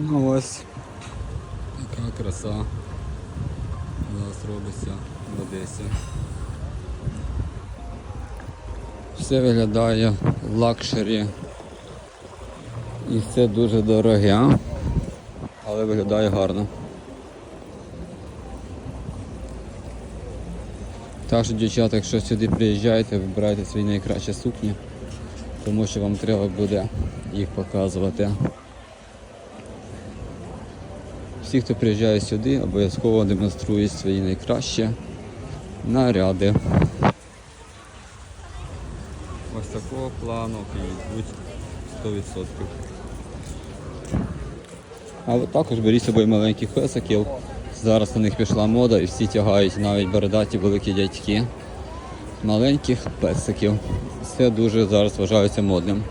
Ну ось така краса зараз робиться в Одесі. Все виглядає в лакшері. І все дуже дороге, але виглядає гарно. Так що, дівчата, якщо сюди приїжджаєте, вибирайте свої найкращі сукні, тому що вам треба буде їх показувати. Всі, хто приїжджає сюди, обов'язково демонструють свої найкращі наряди. Ось такого плану йдуть 100%. Але також беріть з собою маленьких песиків. Зараз на них пішла мода і всі тягають навіть бородаті великі дядьки. Маленьких песиків. Це дуже зараз вважається модним.